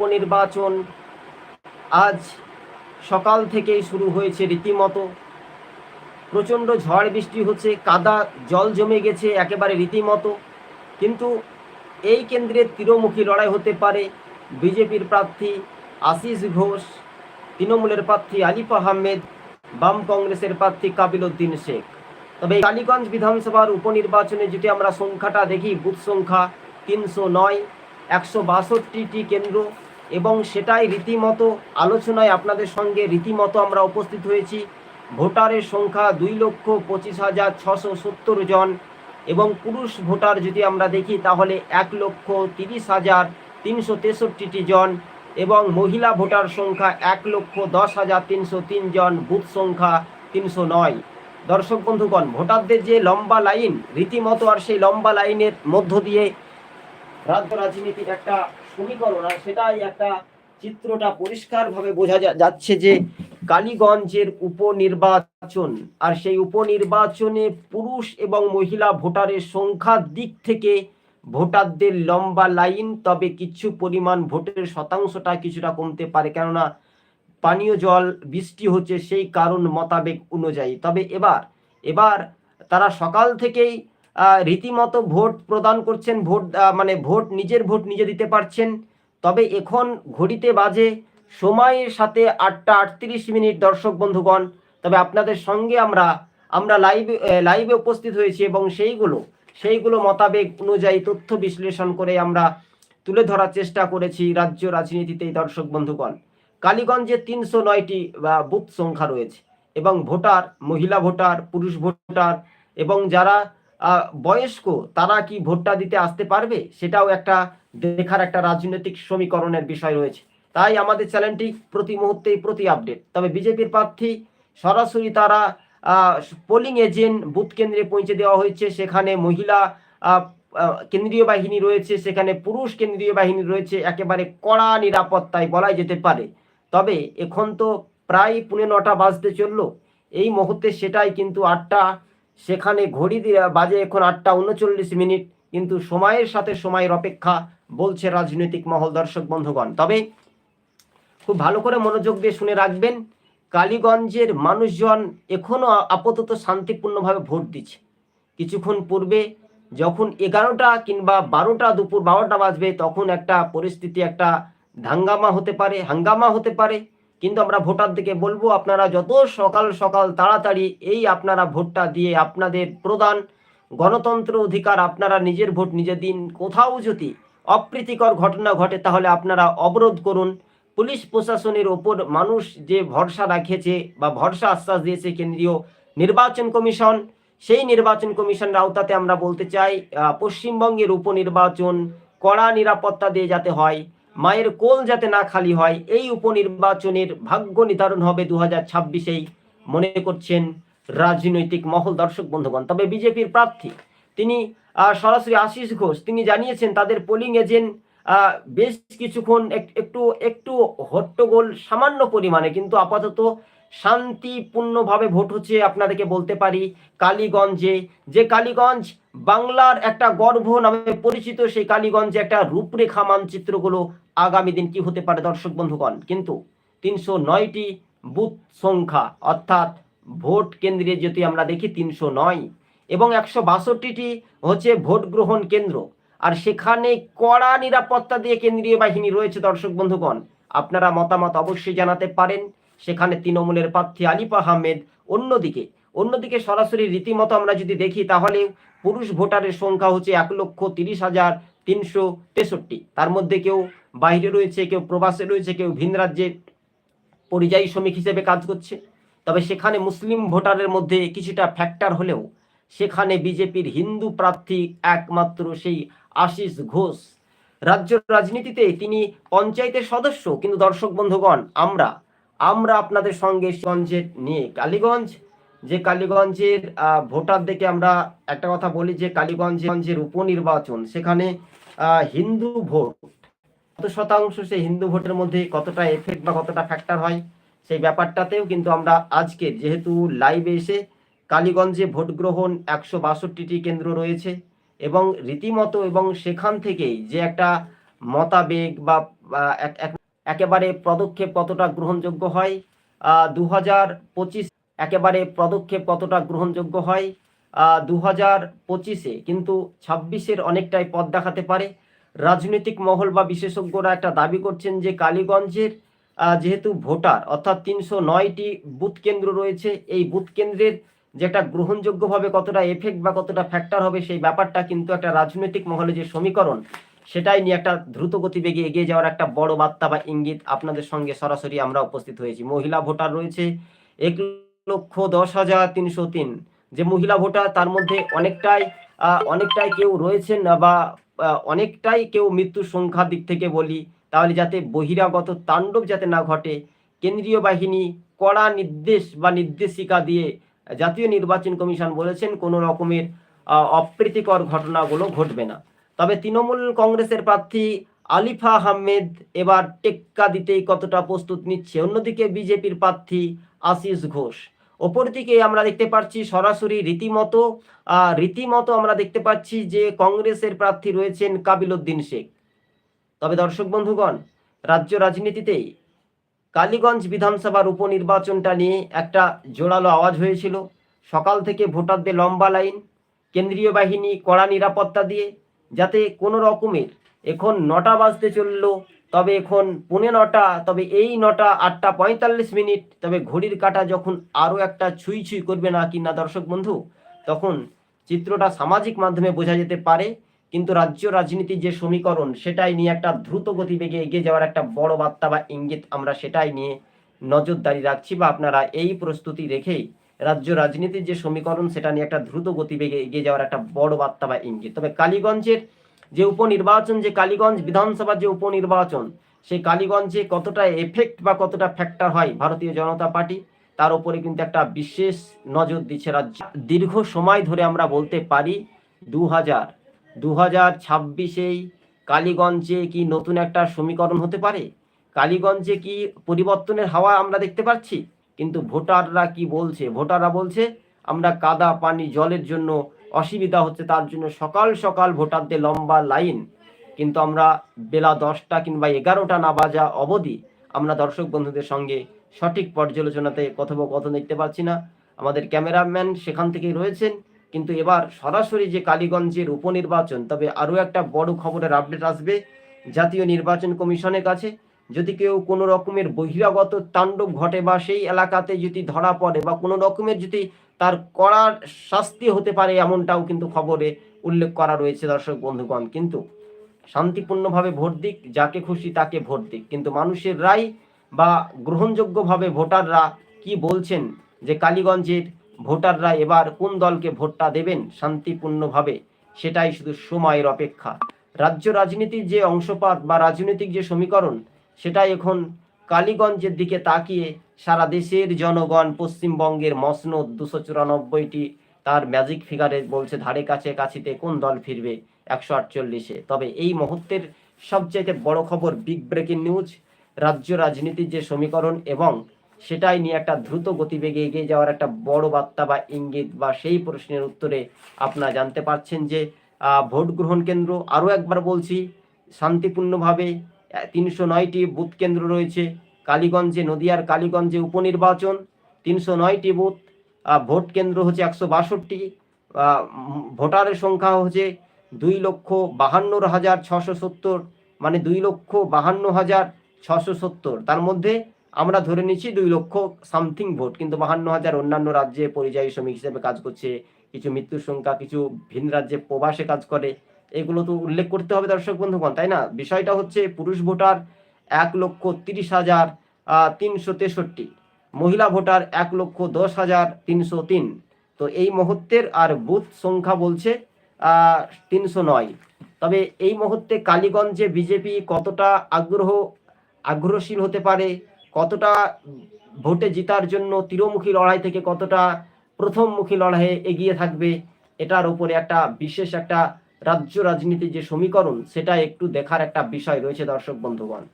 উপনির্বাচন আজ সকাল থেকেই শুরু হয়েছে রীতিমতো। প্রচণ্ড ঝড় বৃষ্টি হচ্ছে, কাদা, জল জমে গেছে একেবারে রীতিমতো। কিন্তু এই কেন্দ্রে তীরমুখী লড়াই হতে পারে বিজেপির প্রার্থী আশিস ঘোষ, তৃণমূলের প্রার্থী আলিফ আহমেদ, বাম কংগ্রেসের প্রার্থী কাবিল উদ্দিন শেখ। তবে কালীগঞ্জ বিধানসভার উপনির্বাচনে যদি আমরা সংখ্যাটা দেখি, বুথ সংখ্যা তিনশো নয়, একশো বাষট্টিটি কেন্দ্র। এবং সেটাই রীতিমতো আলোচনায় আপনাদের সঙ্গে রীতিমতো আমরা উপস্থিত হয়েছি। ভোটারের সংখ্যা দুই লক্ষ পঁচিশ হাজার ছশো সত্তর জন এবং পুরুষ ভোটার যদি আমরা দেখি তাহলে এক লক্ষ তিরিশ হাজার তিনশো তেষট্টিটি জন এবং মহিলা ভোটার সংখ্যা এক লক্ষ দশ হাজার তিনশো তিন জন, বুথ সংখ্যা তিনশো নয়। দর্শক বন্ধুগণ, ভোটারদের যে লম্বা লাইন, রীতিমতো আর সেই লম্বা লাইনের মধ্য দিয়ে রাজ্য রাজনীতির একটা সমীকরণ, আর সেটাই একটা চিত্রটা পরিষ্কারভাবে বোঝা যাচ্ছে যে কালীগঞ্জের উপনির্বাচন, আর সেই উপনির্বাচনে পুরুষ এবং মহিলা ভোটারের সংখ্যার দিক থেকে ভোটারদের লম্বা লাইন, তবে কিছু পরিমাণ ভোটের শতাংশটা কিছুটা কমতে পারে। কেননা পানীয় জল, বৃষ্টি হচ্ছে সেই কারণ মোতাবেক অনুযায়ী। তবে এবার এবার তারা সকাল থেকেই রীতিমতো ভোট প্রদান করছেন, ভোট মানে ভোট, নিজের ভোট নিজে দিতে পারছেন। তবে এখন ঘড়িতে বাজে, সময়ের সাথে আটটা আটত্রিশ মিনিট, দর্শক বন্ধুগণ। তবে আপনাদের সঙ্গে আমরা আমরা লাইভে লাইভে উপস্থিত হয়েছি এবং সেইগুলো সেইগুলো মোতাবেক অনুযায়ী তথ্য বিশ্লেষণ করে আমরা তুলে ধরার চেষ্টা করেছি রাজ্য রাজনীতিতে, দর্শক বন্ধুগণ। কালীগঞ্জে তিনশো নয়টি বুথ সংখ্যা রয়েছে এবং ভোটার, মহিলা ভোটার, পুরুষ ভোটার এবং যারা বয়স্ক তারা কি ভোটটা দিতে আসতে পারবে? সেটাও একটা দেখার একটা রাজনৈতিক সমীকরণের বিষয় রয়েছে। তাই আমাদের চ্যানেলটি প্রতি মুহূর্তেই প্রতি আপডেট। তবে বিজেপির প্রার্থী সরাসরি তারা পোলিং এজেন্ট বুথ কেন্দ্রে পৌঁছে দেওয়া হয়েছে। সেখানে মহিলা কেন্দ্রীয় বাহিনী রয়েছে। সেখানে পুরুষ কেন্দ্রীয় বাহিনী রয়েছে। একেবারে কড়া নিরাপত্তায় বলাই যেতে পারে। তবে এখন তো প্রায় পুনে নটা বাজতে চলল। এই মুহূর্তে সেটাই কিন্তু আটটা সেখানে ঘড়ি দিয়ে বাজে এখন আটটা উনচল্লিশ মিনিট, কিন্তু সময়ের সাথে সময়ের অপেক্ষা বলছে রাজনৈতিক মহল দর্শক বন্ধুগণ। তবে খুব ভালো করে মনোযোগ দিয়ে শুনে রাখবেন, কালীগঞ্জের মানুষজন এখনও আপাতত শান্তিপূর্ণভাবে ভোট দিচ্ছে। কিছুক্ষণ পূর্বে যখন এগারোটা কিংবা বারোটা দুপুর বারোটা বাজবে, তখন একটা পরিস্থিতি, একটা ধাঙ্গামা হতে পারে, হাঙ্গামা হতে পারে। কিন্তু আমরা ভোটার ভোটারদেরকে বলব, আপনারা যত সকাল সকাল তাড়াতাড়ি এই আপনারা ভোটটা দিয়ে আপনাদের প্রদান গণতন্ত্র অধিকার, আপনারা নিজের ভোট নিজে দিন। কোথাও যদি অপ্রীতিকর ঘটনা ঘটে, তাহলে আপনারা অবরোধ করুন। পুলিশ প্রশাসনের ওপর মানুষ যে ভরসা রাখেছে বা ভরসা আশ্বাস দিয়েছে কেন্দ্রীয় নির্বাচন কমিশন, সেই নির্বাচন কমিশনের আওতাতে আমরা বলতে চাই পশ্চিমবঙ্গের উপনির্বাচন কড়া নিরাপত্তা দিয়ে যাতে হয়। মায়ের কোল যাতে না খালি হয়, এই উপনির্বাচনের ভাগ্য নির্ধারণ হবে দু হাজার ছাব্বিশেই। মনে করছেন রাজনৈতিক মহল দর্শক বন্ধুগণ। তবে বিজেপির প্রার্থী, তিনি সরাসরি আশিস ঘোষ, তিনি জানিয়েছেন তাদের পোলিং এজেন্ট বেশ কিছুক্ষণ একটু একটু হট্টগোল সামান্য পরিমাণে, কিন্তু আপাতত শান্তিপূর্ণভাবে ভোট হচ্ছে আপনাদেরকে বলতে পারি কালীগঞ্জে। যে কালীগঞ্জ বাংলার একটা গর্ভ নামে পরিচিত, সেই কালীগঞ্জে একটা রূপরেখা মানচিত্রগুলো আগামী দিন কি হতে পারে দর্শক বন্ধুগণ? কিন্তু তিনশো নয়টি বুথ সংখ্যা, অর্থাৎ ভোট কেন্দ্রে যদি আমরা দেখি তিনশো নয় এবং একশো বাষট্টিটি হচ্ছে ভোট গ্রহণ কেন্দ্র। আর সেখানে কড়া নিরাপত্তা দিয়ে কেন্দ্রীয় বাহিনী রয়েছে দর্শক বন্ধুগণ। আপনারা মতামত অবশ্যই জানাতে পারেন। সেখানে তৃণমূলের প্রার্থী আলিফ আহমেদ অন্যদিকে অন্যদিকে সরাসরি রীতিমতো আমরা যদি দেখি তাহলে পুরুষ ভোটারের সংখ্যা হচ্ছে এক লক্ষ তিরিশ হাজার তিনশো তেষট্টি। তার মধ্যে কেউ বাইরে রয়েছে, কেউ প্রবাসে রয়েছে, কেউ ভিন রাজ্যে পরিযায়ী শ্রমিক হিসেবে কাজ করছে। তবে সেখানে মুসলিম ভোটারের মধ্যে কিছুটা ফ্যাক্টর হলেও সেখানে বিজেপির হিন্দু প্রার্থী একমাত্র সেই আশিস ঘোষ। রাজ্য রাজনীতিতে তিনি পঞ্চায়েতের সদস্য, কিন্তু দর্শক বন্ধুগণ, আমরা আমরা আপনাদের সঙ্গে গঞ্জের নিয়ে কালীগঞ্জ যে কালীগঞ্জের আহ, ভোটারদেরকে আমরা একটা কথা বলি যে কালীগঞ্জের উপনির্বাচন সেখানে হিন্দু ভোট কত শতাংশ সেই হিন্দু ভোটের মধ্যে কতটা এফেক্ট বা কতটা ফ্যাক্টর হয় সেই ব্যাপারটাতেও কিন্তু আমরা আজকে যেহেতু লাইভে এসে কালীগঞ্জে ভোট গ্রহণ একশো বাষট্টিটি কেন্দ্র রয়েছে এবং রীতিমতো এবং সেখান থেকেই যে একটা মতাবেগ বা এক- একেবারে পদক্ষেপ কতটা গ্রহণযোগ্য হয়? দু হাজার পঁচিশ একেবারে পদক্ষেপ কতটা গ্রহণযোগ্য হয়? দু হাজার পঁচিশে কিন্তু ছাব্বিশের অনেকটাই পথ দেখাতে পারে। রাজনৈতিক মহল বা বিশেষজ্ঞরা একটা দাবি করছেন যে কালীগঞ্জের যেহেতু ভোটার, অর্থাৎ তিনশো নয়টি বুথ কেন্দ্র রয়েছে, এই বুথ কেন্দ্রের যে একটা গ্রহণযোগ্যভাবে কতটা এফেক্ট বা কতটা ফ্যাক্টর হবে সেই ব্যাপারটা কিন্তু একটা রাজনৈতিক মহলে যে সমীকরণ সেটাই নিয়ে একটা দ্রুত গতিবেগে এগিয়ে যাওয়ার একটা বড় বার্তা বা ইঙ্গিত আপনাদের সঙ্গে সরাসরি আমরা উপস্থিত হয়েছি। মহিলা ভোটার রয়েছে এক লক্ষ দশ হাজার তিনশো তিন। যে মহিলা ভোটার তার মধ্যে অনেকটাই অনেকটাই কেউ রয়েছেন বা অনেকটাই কেউ মৃত্যুর সংখ্যার দিক থেকে বলি, তাহলে যাতে বহিরাগত তাণ্ডব যাতে না ঘটে, কেন্দ্রীয় বাহিনী কড়া নির্দেশ বা নির্দেশিকা দিয়ে জাতীয় নির্বাচন কমিশন বলেছেন, কোনো রকমের অপ্রীতিকর ঘটনাগুলো ঘটবে না। তবে তৃণমূল কংগ্রেসের প্রার্থী আলিফা আহমেদ এবার টেক্কা দিতেই কতটা প্রস্তুত নিচ্ছে। অন্যদিকে বিজেপির প্রার্থী আশিস ঘোষ। ওপর দিকে আমরা দেখতে পাচ্ছি সরাসরি রীতিমতো রীতিমতো আমরা দেখতে পাচ্ছি যে কংগ্রেসের প্রার্থী রয়েছেন কাবিলউদ্দিন শেখ। তবে দর্শক বন্ধুগণ, রাজ্য রাজনীতিতেই কালীগঞ্জ বিধানসভার উপনির্বাচনটা নিয়ে একটা জোরালো আওয়াজ হয়েছিল। সকাল থেকে ভোটারদের লম্বা লাইন, কেন্দ্রীয় বাহিনী কড়া নিরাপত্তা দিয়ে যাতে কোনো রকমের এখন নটা বাজতে চলল, তবে এখন পুনে নটা, তবে এই নটা আটটা পঁয়তাল্লিশ মিনিট, তবে ঘড়ির কাটা যখন আরও একটা ছুঁই ছুঁই করবে না কি না দর্শক বন্ধু? তখন চিত্রটা সামাজিক মাধ্যমে বোঝা যেতে পারে, কিন্তু রাজ্য রাজনীতির যে সমীকরণ, সেটাই নিয়ে একটা দ্রুত গতিবেগে এগিয়ে যাওয়ার একটা বড় বার্তা বা ইঙ্গিত আমরা সেটাই নিয়ে নজরদারি রাখছি বা আপনারা এই প্রস্তুতি রেখেই রাজ্য রাজনীতির যে সমীকরণ, সেটা নিয়ে একটা দ্রুত গতিবেগে এগিয়ে যাওয়ার একটা বড় বার্তা বা ইঙ্গিত। তবে কালীগঞ্জের যে উপনির্বাচন, যে কালীগঞ্জ বিধানসভার যে উপনির্বাচন, সেই কালীগঞ্জে কতটা এফেক্ট বা কতটা ফ্যাক্টর হয় ভারতীয় জনতা পার্টি, তার উপরে কিন্তু একটা বিশেষ নজর দিচ্ছে রাজ্য। দীর্ঘ সময় ধরে আমরা বলতে পারি দু হাজার দু হাজার ছাব্বিশেই কালীগঞ্জে কি নতুন একটা সমীকরণ হতে পারে? কালীগঞ্জে কি পরিবর্তনের হাওয়া আমরা দেখতে পাচ্ছি? কিন্তু ভোটাররা কি বলছে? ভোটাররা বলছে, আমরা কাদা পানি জলের জন্য অসুবিধা হচ্ছে, তার জন্য সকাল সকাল ভোটারদের লম্বা লাইন। কিন্তু আমরা বেলা দশটা কিংবা এগারোটা না বাজা অবধি আমরা দর্শক বন্ধুদের সঙ্গে সঠিক পর্যালোচনাতে কথোপকথন দেখতে পাচ্ছি না। আমাদের ক্যামেরাম্যান সেখান থেকেই রয়েছেন। কিন্তু এবার সরাসরি যে কালীগঞ্জের উপনির্বাচন, তবে আরও একটা বড় খবরের আপডেট আসবে। জাতীয় নির্বাচন কমিশনের কাছে যদি কেউ কোনো রকমের বহিরাগত তাণ্ডব ঘটে বা সেই এলাকাতে যদি ধরা পড়ে বা কোনো রকমের যদি তার করার শাস্তি হতে পারে এমনটাও কিন্তু খবরে উল্লেখ করা রয়েছে দর্শক বন্ধুগণ। কিন্তু শান্তিপূর্ণভাবে ভোট দিক, যাকে খুশি তাকে ভোট দিক। কিন্তু মানুষের রায় বা গ্রহণযোগ্যভাবে ভোটাররা কি বলছেন যে কালীগঞ্জের ভোটাররা এবার কোন দলকে ভোটটা দেবেন শান্তিপূর্ণভাবে, সেটাই শুধু সময়ের অপেক্ষা। রাজ্য রাজনীতির যে অংশপাত বা রাজনৈতিক যে সমীকরণ সেটাই এখন কালীগঞ্জের দিকে তাকিয়ে সারা দেশের জনগণ পশ্চিমবঙ্গের মসনদ দুশো চুরানব্বইটি তার ম্যাজিক ফিগারে বলছে ধারে কাছে কাছিতে কোন দল ফিরবে একশো আটচল্লিশে। তবে এই মুহূর্তের সবচেয়ে বড় খবর বিগ ব্রেকিং নিউজ রাজ্য রাজনীতির যে সমীকরণ এবং সেটাই নিয়ে একটা দ্রুত গতিবেগে এগিয়ে যাওয়ার একটা বড় বার্তা বা ইঙ্গিত বা সেই প্রশ্নের উত্তরে আপনারা জানতে পারছেন যে ভোট গ্রহণ কেন্দ্র আরও একবার বলছি, শান্তিপূর্ণভাবে তিনশো নয়টি বুথ কেন্দ্র রয়েছে, কালীগঞ্জে, নদিয়ার কালীগঞ্জে উপনির্বাচন, তিনশো নয়টি বুথ ভোট কেন্দ্র হচ্ছে একশো বাষট্টি ভোটারের সংখ্যা হচ্ছে দুই লক্ষ বাহান্ন হাজার ছশো সত্তর মানে দুই লক্ষ বাহান্ন হাজার ছশো সত্তর। তার মধ্যে আমরা ধরে নিচ্ছি দুই লক্ষ সামথিং ভোট, কিন্তু বাহান্ন হাজার অন্যান্য রাজ্যে পরিযায়ী শ্রমিক হিসেবে কাজ করছে, কিছু মৃত্যুর সংখ্যা, কিছু ভিন রাজ্যে প্রবাসে কাজ করে এগুলো তো উল্লেখ করতে হবে দর্শক বন্ধুগণ, তাই না? বিষয়টা হচ্ছে পুরুষ ভোটার এক লক্ষ তিরিশ হাজার তিনশো তেষট্টি। মহিলা ভোটার এক লক্ষ দশ হাজার তিনশো তিন। তো এই মুহূর্তের আর বুথ সংখ্যা বলছে তিনশো নয়। তবে এই মুহূর্তে কালীগঞ্জে বিজেপি কতটা আগ্রহ, আগ্রহশীল হতে পারে, কতটা ভোটে জিতার জন্য তীরমুখী লড়াই থেকে কতটা প্রথমমুখী লড়াইয়ে এগিয়ে থাকবে, এটার উপরে একটা বিশেষ একটা রাজ্য রাজনীতির যে সমীকরণ, সেটা একটু দেখার একটা বিষয় রয়েছে দর্শক বন্ধুগণ।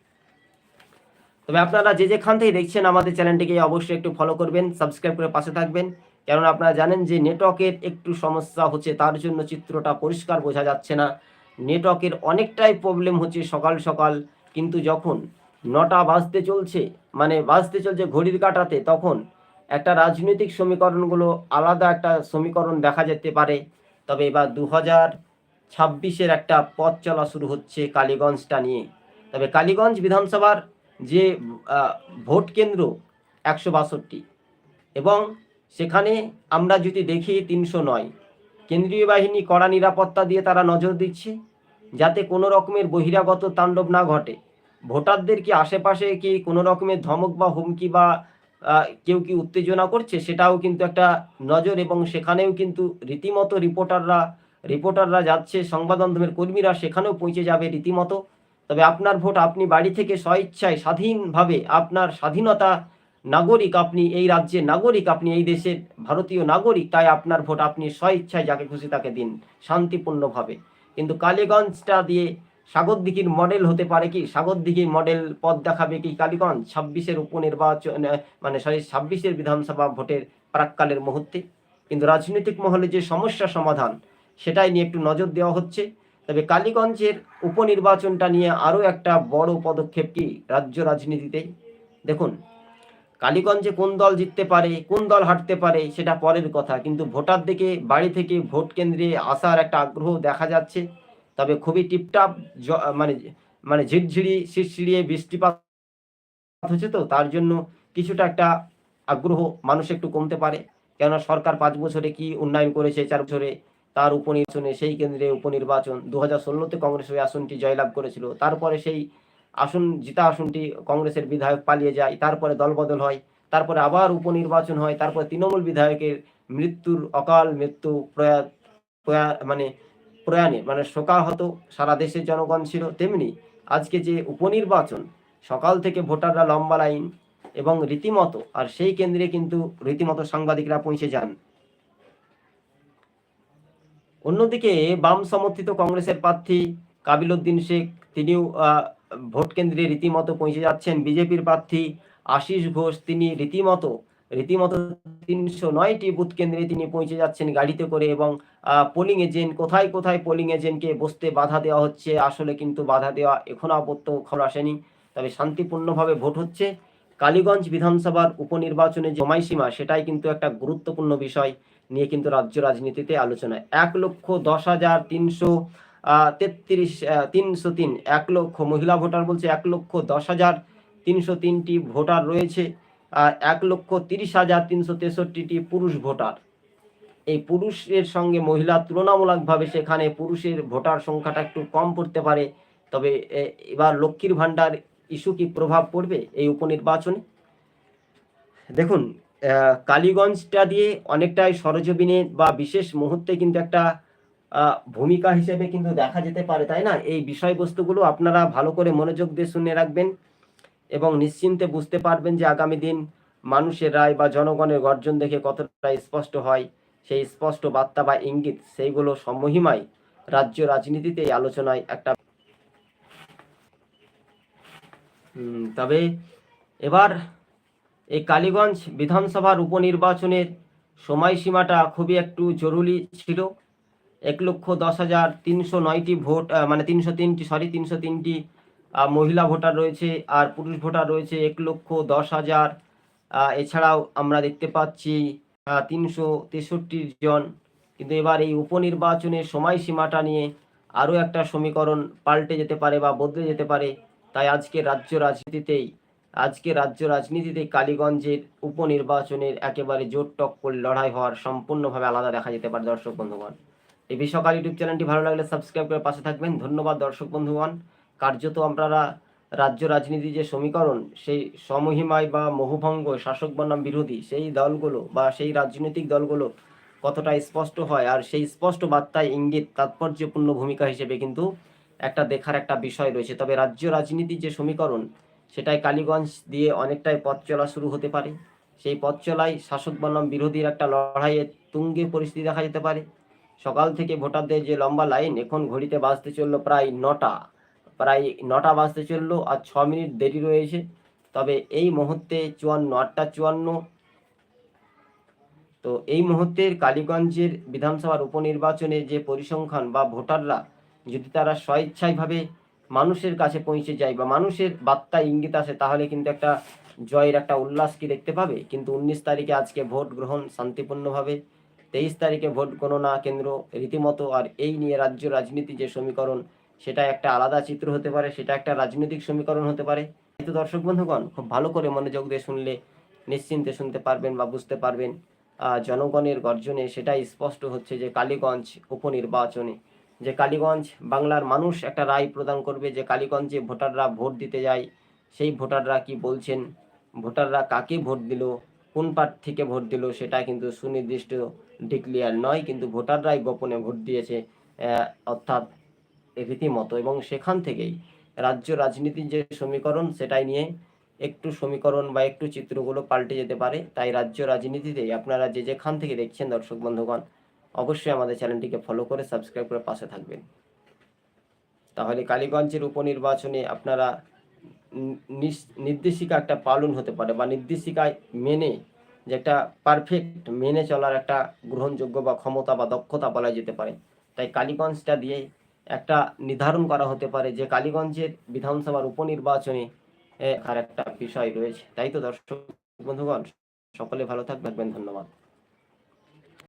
তবে আপনারা যে যেখান থেকে দেখছেন আমাদের চ্যানেলটিকে অবশ্যই একটু ফলো করবেন সাবস্ক্রাইব করে পাশে থাকবেন। কেননা আপনারা জানেন যে নেটওয়ার্কের একটু সমস্যা হচ্ছে, তার জন্য চিত্রটা পরিষ্কার বোঝা যাচ্ছে না। নেটওয়ার্কের অনেকটাই প্রবলেম হচ্ছে সকাল সকাল, কিন্তু যখন নটা বাজতে চলছে মানে বাজতে চলছে ঘড়ির কাটাতে, তখন একটা রাজনৈতিক সমীকরণগুলো আলাদা একটা সমীকরণ দেখা যেতে পারে। তবে এবার দু হাজার ছাব্বিশের একটা পথ চলা শুরু হচ্ছে কালীগঞ্জটা নিয়ে। তবে কালীগঞ্জ বিধানসভার যে ভোট কেন্দ্র একশো বাষট্টি এবং সেখানে আমরা যদি দেখি তিনশো নয়। কেন্দ্রীয় বাহিনী কড়া নিরাপত্তা দিয়ে তারা নজর দিচ্ছে যাতে কোনো রকমের বহিরাগত তাণ্ডব না ঘটে। ভোটারদের কি আশেপাশে কি কোনো রকমের ধমক বা হুমকি বা কেউ কি উত্তেজনা করছে সেটাও কিন্তু একটা নজর এবং সেখানেও কিন্তু রীতিমতো রিপোর্টাররা রিপোর্টাররা যাচ্ছে সংবাদ মাধ্যমের কর্মীরা সেখানেও পৌঁছে যাবে রীতিমতো। তবে আপনার ভোট আপনি বাড়ি থেকে স্বইচ্ছায় স্বাধীনভাবে আপনার স্বাধীনতা নাগরিক আপনি এই রাজ্যের নাগরিক আপনি এই দেশের ভারতীয় নাগরিক, তাই আপনার ভোট আপনি স্বইচ্ছায় যাকে খুশি তাকে দিন, শান্তিপূর্ণভাবে। কিন্তু কালীগঞ্জটা দিয়ে সাগরদিঘির মডেল হতে পারে কি? সাগরদিঘির মডেল পথ দেখাবে কি কালীগঞ্জ? ছাব্বিশের উপনির্বাচন মানে সরি, ছাব্বিশের বিধানসভা ভোটের প্রাককালের মুহূর্তে। কিন্তু রাজনৈতিক মহলে যে সমস্যা সমাধান সেটাই নিয়ে একটু নজর দেওয়া হচ্ছে। তবে কালীগঞ্জের উপনির্বাচনটা নিয়ে আরও একটা বড় পদক্ষেপ কি রাজ্য রাজনীতিতে? দেখুন, কালীগঞ্জে কোন দল জিততে পারে, কোন দল হাঁটতে পারে, সেটা পরের কথা। কিন্তু ভোটার দিকে, বাড়ি থেকে ভোট কেন্দ্রে আসার একটা আগ্রহ দেখা যাচ্ছে। তবে খুবই টিপটাপ মানে মানে ঝিরঝিরি, শিরশিরিয়ে বৃষ্টিপাত হচ্ছে তো, তার জন্য কিছুটা একটা আগ্রহ মানুষ একটু কমতে পারে। কেননা সরকার পাঁচ বছরে কি উন্নয়ন করেছে, চার বছরে তার উপনির্বাচনে, সেই কেন্দ্রে উপনির্বাচন। দু হাজার ষোলোতে কংগ্রেস ওই আসনটি জয়লাভ করেছিল। তারপরে সেই আসন, জিতা আসনটি কংগ্রেসের বিধায়ক পালিয়ে যায়। তারপরে দলবদল হয়। তারপরে আবার উপনির্বাচন হয়। তারপরে তৃণমূল বিধায়কের মৃত্যুর অকাল মৃত্যু প্রয়াত প্রয়া- মানে প্রয়াণে মানে শোকাহত সারা দেশের জনগণ ছিল। তেমনি আজকে যে উপনির্বাচন, সকাল থেকে ভোটাররা লম্বা লাইন এবং রীতিমতো, আর সেই কেন্দ্রে কিন্তু রীতিমতো সাংবাদিকরা পৌঁছে যান। অন্যদিকে বাম সমর্থিত কংগ্রেসের প্রার্থী কাবিল উদ্দিন শেখ, তিনিও ভোট কেন্দ্রে রীতিমতো পৌঁছে যাচ্ছেন। বিজেপির প্রার্থী আশিস ঘোষ, তিনি রীতিমতো রীতিমতো তিনশো নয়টি বুথ কেন্দ্রে তিনি পৌঁছে যাচ্ছেন গাড়িতে করে এবং পোলিং এজেন্ট কোথায় কোথায় পোলিং এজেন্টকে বসতে বাধা দেওয়া হচ্ছে, আসলে কিন্তু বাধা দেওয়া এখনও আপাতত খবর আসেনি। তবে শান্তিপূর্ণভাবে ভোট হচ্ছে। কালীগঞ্জ বিধানসভার উপনির্বাচনে যে সময়সীমা, সেটাই কিন্তু একটা গুরুত্বপূর্ণ বিষয়। নিয়ে কিন্তু রাজ্য রাজনীতিতে আলোচনা এক লক্ষ দশ হাজার তিনশো তেত্রিশ তিনশো তিন, এক লক্ষ মহিলা ভোটার বলছে, এক লক্ষ দশ হাজার তিনশো তিনটি ভোটার রয়েছে এক লক্ষ তিরিশ হাজার তিনশো তেষট্টিটি পুরুষ ভোটার। এই পুরুষের সঙ্গে মহিলা তুলনামূলকভাবে সেখানে পুরুষের ভোটার সংখ্যাটা একটু কম পড়তে পারে, তবে এবার লক্ষ্মীর ভাণ্ডার ইস্যু কি প্রভাব পড়বে এই উপনির্বাচনে? দেখুন কালীগঞ্জটা দিয়ে অনেকটাই সরজমিনে বা বিশেষ মুহূর্তে কিন্তু একটা ভূমিকা হিসেবে কিন্তু দেখা যেতে পারে, তাই না? এই বিষয়বস্তুগুলো আপনারা ভালো করে মনোযোগ দিয়ে শুনে রাখবেন এবং নিশ্চিন্তে বুঝতে পারবেন যে আগামী দিন মানুষের রায় বা জনগণের গর্জন দেখে কতটা স্পষ্ট হয়। সেই স্পষ্ট বার্তা বা ইঙ্গিত সেইগুলো সমহিমায় রাজ্য রাজনীতিতে এই আলোচনায় একটা তবে এবার এই কালীগঞ্জ বিধানসভার উপনির্বাচনের সময়সীমাটা খুবই একটু জরুরি ছিল। এক লক্ষ দশ হাজার তিনশো নয়টি ভোট মানে তিনশো তিনটি সরি তিনশো তিনটি মহিলা ভোটার রয়েছে আর পুরুষ ভোটার রয়েছে এক লক্ষ দশ হাজার। এছাড়াও আমরা দেখতে পাচ্ছি তিনশো তেষট্টি জন। কিন্তু এবার এই উপনির্বাচনের সময়সীমাটা নিয়ে আরও একটা সমীকরণ পাল্টে যেতে পারে বা বদলে যেতে পারে, তাই আজকে রাজ্য রাজনীতিতেই আজকে রাজ্য রাজনীতিতে কালীগঞ্জের উপনির্বাচনের একেবারে জোর টক্কর লড়াই হওয়ার সম্পূর্ণভাবে আলাদা দেখা যেতে পারে, দর্শক বন্ধুগণ। এই বিশ্বকাল ইউটিউব চ্যানেলটি ভালো লাগলে সাবস্ক্রাইব করে পাশে থাকবেন। ধন্যবাদ, দর্শক বন্ধুগণ। কার্যত আপনারা রাজ্য রাজনীতি যে সমীকরণ, সেই সমহিমায় বা মহুভঙ্গ, শাসক বনাম বিরোধী, সেই দলগুলো বা সেই রাজনৈতিক দলগুলো কতটা স্পষ্ট হয় আর সেই স্পষ্ট বার্তায় ইঙ্গিত, তাৎপর্যপূর্ণ ভূমিকা হিসেবে কিন্তু একটা দেখার একটা বিষয় রয়েছে। তবে রাজ্য রাজনীতির যে সমীকরণ সেটাই কালীগঞ্জ দিয়ে অনেকটাই পথ চলা শুরু হতে পারে। সেই পথ চলায় শাসক বনাম বিরোধীর একটা লড়াইয়ের তুঙ্গে পরিস্থিতি দেখা যেতে পারে। সকাল থেকে ভোটারদের যে লম্বা লাইন, এখন ঘড়িতে বাজতে চলল প্রায় নটা। প্রায় নটা বাজতে চলল আর ছ মিনিট দেরি রয়েছে। তবে এই মুহূর্তে চুয়ান্ন, আটটা চুয়ান্ন। তো এই মুহূর্তের কালীগঞ্জের বিধানসভার উপনির্বাচনে যে পরিসংখ্যান বা ভোটাররা, যদি তারা স্বেচ্ছায়ভাবে মানুষের কাছে পৌঁছে যায় বা মানুষের বার্তা ইঙ্গিত আসে, তাহলে কিন্তু একটা জয়ের একটা উল্লাস কি দেখতে পাবে? কিন্তু উনিশ তারিখে আজকে ভোট গ্রহণ শান্তিপূর্ণভাবে, তেইশ তারিখে ভোট গণনা কেন্দ্র রীতিমতো, আর এই নিয়ে রাজ্য রাজনীতি যে সমীকরণ, সেটা একটা আলাদা চিত্র হতে পারে, সেটা একটা রাজনৈতিক সমীকরণ হতে পারে। তো দর্শক বন্ধুগণ, খুব ভালো করে মনোযোগ দিয়ে শুনলে নিশ্চিন্তে শুনতে পারবেন বা বুঝতে পারবেন জনগণের গর্জনে সেটাই স্পষ্ট হচ্ছে যে কালীগঞ্জ উপনির্বাচনে। যে কালীগঞ্জ বাংলার মানুষ একটা রায় প্রদান করবে যে কালীগঞ্জে ভোটাররা ভোট দিতে যায়। সেই ভোটাররা কি বলছেন? ভোটাররা কাকে ভোট দিল? কোন প্রার্থীকে ভোট দিল? সেটা কিন্তু সুনির্দিষ্ট ডিক্লিয়ার নয়, কিন্তু ভোটাররাই গোপনে ভোট দিয়েছে অর্থাৎ রীতিমতো। এবং সেখান থেকেই রাজ্য রাজনীতির যে সমীকরণ, সেটাই নিয়ে একটু সমীকরণ বা একটু চিত্রগুলো পাল্টে যেতে পারে। তাই রাজ্য রাজনীতিতে আপনারা যে যেখান থেকে দেখছেন দর্শক বন্ধুগণ অবশ্যই আমাদের চ্যানেলটিকে ফলো করে সাবস্ক্রাইব করে পাশে থাকবেন। তাহলে কালীগঞ্জের উপনির্বাচনে আপনারা নির্দেশিকা একটা পালন হতে পারে বা নির্দেশিকায় মেনে যে একটা পারফেক্ট মেনে চলার একটা গ্রহণযোগ্য বা ক্ষমতা বা দক্ষতা বলা যেতে পারে। তাই কালীগঞ্জটা দিয়ে একটা নির্ধারণ করা হতে পারে যে কালীগঞ্জের বিধানসভার উপনির্বাচনে আর একটা বিষয় রয়েছে। তাই তো দর্শক বন্ধুগণ, সকলে ভালো থাকবেন, ধন্যবাদ।